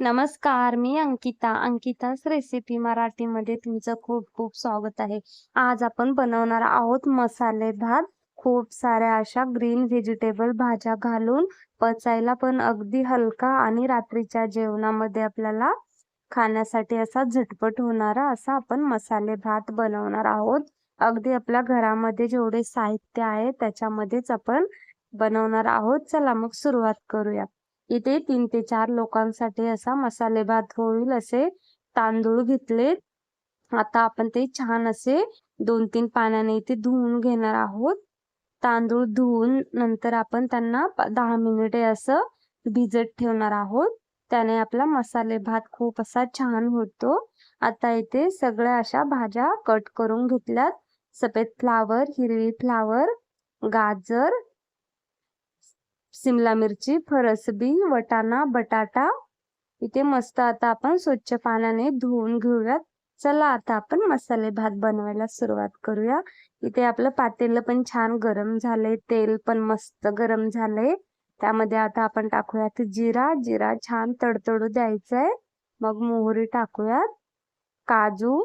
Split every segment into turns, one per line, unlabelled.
नमस्कार मी अंकिता. अंकिताच रेसिपी मराठीमध्ये तुमचं खूप खूप स्वागत आहे. आज आपण बनवणार आहोत मसाले भात. खूप साऱ्या अशा ग्रीन व्हेजिटेबल भाज्या घालून पचायला पण अगदी हलका आणि रात्रीच्या जेवणामध्ये आपल्याला खाण्यासाठी असा झटपट होणारा असा आपण मसाले भात बनवणार आहोत. अगदी आपल्या घरामध्ये जेवढे साहित्य आहे त्याच्यामध्येच आपण बनवणार आहोत. चला मग सुरुवात करूया. इथे तीन ते चार लोकांसाठी असा मसाले भात होईल असे तांदूळ घेतले आता आपण ते छान असे दोन तीन पाण्याने इथे धुवून घेणार आहोत. तांदूळ धुवून नंतर आपण त्यांना दहा मिनिटे असं भिजत ठेवणार आहोत. त्याने आपला मसाले भात खूप असा छान होतो. आता इथे सगळ्या अशा भाज्या कट करून घेतल्यात. सफेद फ्लावर हिरवी फ्लावर गाजर सिमला मिरची फरसबी वटाणा बटाटा. इथे मस्त आता आपण स्वच्छ पाण्याने धुवून घेऊयात. चला आता आपण मसाले भात बनवायला सुरुवात करूया. इथे आपलं पातेलं पण छान गरम झालंय. तेल पण मस्त गरम झालंय. त्यामध्ये आता आपण टाकूयात जिरा. जिरा छान तडतडू द्यायचंय. मग मोहरी टाकूयात. काजू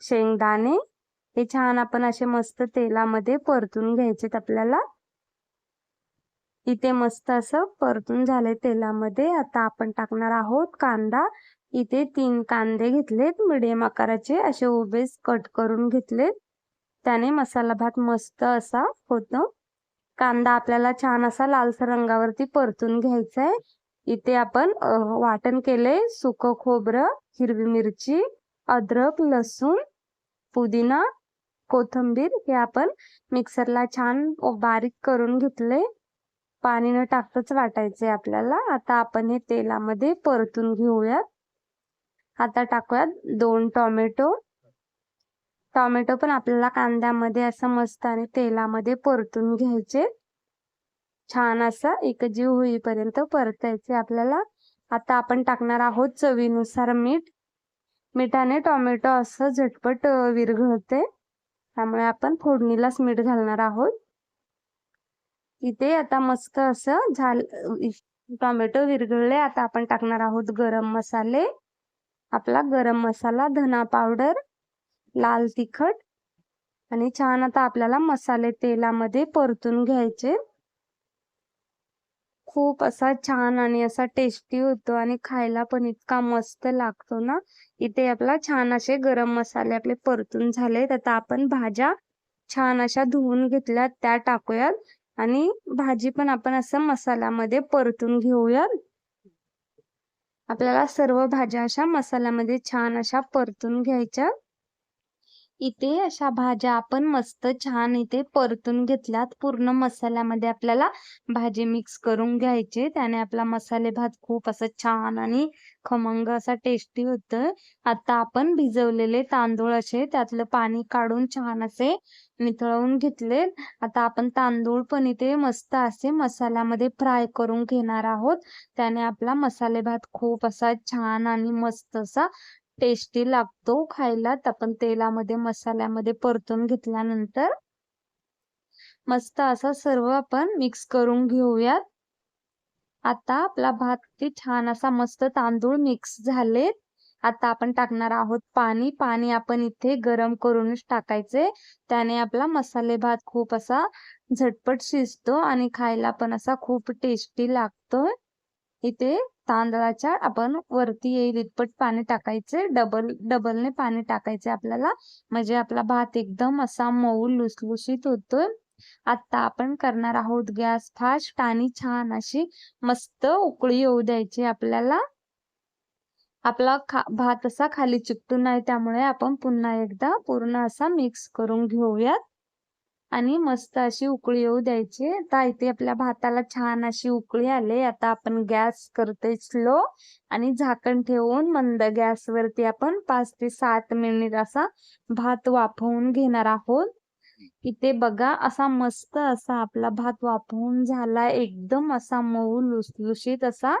शेंगदाणे. हे छान आपण असे मस्त तेलामध्ये परतून घ्यायचेत आपल्याला. इथे मस्त असं परतून झाले तेलामध्ये. आता आपण टाकणार आहोत कांदा. इथे तीन कांदे घेतलेत मिडियम आकाराचे. असे उभेच कट करून घेतलेत. त्याने मसाला भात मस्त असा होतो. कांदा आपल्याला छान असा लालसर रंगावरती परतून घ्यायचा आहे इथे आपण वाटण केले सुकं खोबरं हिरवी मिरची अद्रक लसूण पुदिना कोथंबीर हे आपण मिक्सरला छान बारीक करून घेतले. पाणी न टाकताच वाटायचे आपल्याला. आता आपण हे तेलामध्ये परतून घेऊयात. आता टाकूयात दोन टोमॅटो. टोमॅटो पण आपल्याला कांद्यामध्ये असं मस्त आणि तेलामध्ये परतून घ्यायचे. छान असं एकजीव होईपर्यंत परतायचे आपल्याला. आता आपण टाकणार आहोत चवीनुसार मीठ. मिठाने टोमॅटो असं झटपट विरघळते. त्यामुळे आपण फोडणीलाच मीठ घालणार आहोत. इथे आता मस्त असं झाल टोमॅटो विरघळले. आता आपण टाकणार आहोत गरम मसाले. आपला गरम मसाला धना पावडर लाल तिखट आणि छान आता आपल्याला मसाले तेलामध्ये परतून घ्यायचे. खूप असा छान आणि असा टेस्टी होतो आणि खायला पण इतका मस्त लागतो ना. इथे आपला छान असे गरम मसाले आपले परतून झालेत. आता आपण भाज्या छान अशा धुवून घेतल्या त्या टाकूयात. आणि भाजी पण आपण असं मसाल्यामध्ये परतून घेऊयात आपल्याला सर्व भाज्या अशा मसाल्यामध्ये छान अशा परतून घ्यायच्या. इथे अशा भाज्या आपण मस्त छान इथे परतून घेतल्यात. पूर्ण मसाल्यामध्ये आपल्याला भाजी मिक्स करून घ्यायची. त्याने आपला मसाले भात खूप असं छान आणि खमंग असा टेस्टी होत आता आपण भिजवलेले तांदूळ असे त्यातलं पाणी काढून छान असे निथळवून घेतले. आता आपण तांदूळ पण इथे मस्त असे मसाल्यामध्ये फ्राय करून घेणार आहोत. त्याने आपला मसाले भात खूप असा छान आणि मस्त असा टेस्टी लागतो खायला आपण तेलामध्ये मसाल्यामध्ये परतून घेतल्यानंतर मस्त असा सर्व आपण मिक्स करून घेऊयात. आता आपला भात किती छान असा मस्त तांदूळ मिक्स झालेत. आता आपण टाकणार आहोत पाणी. पाणी आपण इथे गरम करूनच टाकायचे. त्याने आपला मसाले भात खूप असा झटपट शिजतो आणि खायला पण असा खूप टेस्टी लागतोय. इथे तांदळाच्या आपण वरती येईल इतपत पाणी टाकायचे. डबल डबलने पाणी टाकायचे आपल्याला. म्हणजे आपला भात एकदम असा मऊ लुसलुशीत होतोय. आता आपण करणार आहोत गॅस फास्ट आणि छान अशी मस्त उकळी येऊ द्यायची आपल्याला. आपला खा भात असा खाली चिकटू नाही त्यामुळे आपण पुन्हा एकदा पूर्ण असा मिक्स करून घेऊयात. आणि मस्त अशी उकळी येऊ द्यायची. आता इथे आपल्या भाताला छान अशी उकळी आले. आता आपण गॅस करतोय स्लो आणि झाकण ठेवून मंद गॅसवरती आपण पाच ते सात मिनिट असा भात वाफवून घेणार आहोत. इथे बघा असा मस्त असा आपला भात वाफवून झाला. एकदम असा मऊ लुसलुशीत असा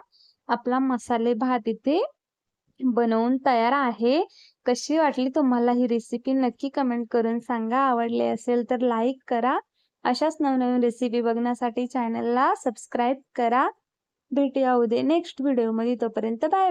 आपला मसाले भात इथे बनवून तयार आहे. कशी वाटली तुम्हाला ही रेसिपी नक्की कमेंट करून सांगा. आवडली असेल तर लाईक करा. अशाच नवनवीन रेसिपी बघण्यासाठी चॅनलला सबस्क्राईब करा. भेटूया उद्या नेक्स्ट व्हिडिओमध्ये तोपर्यंत बाय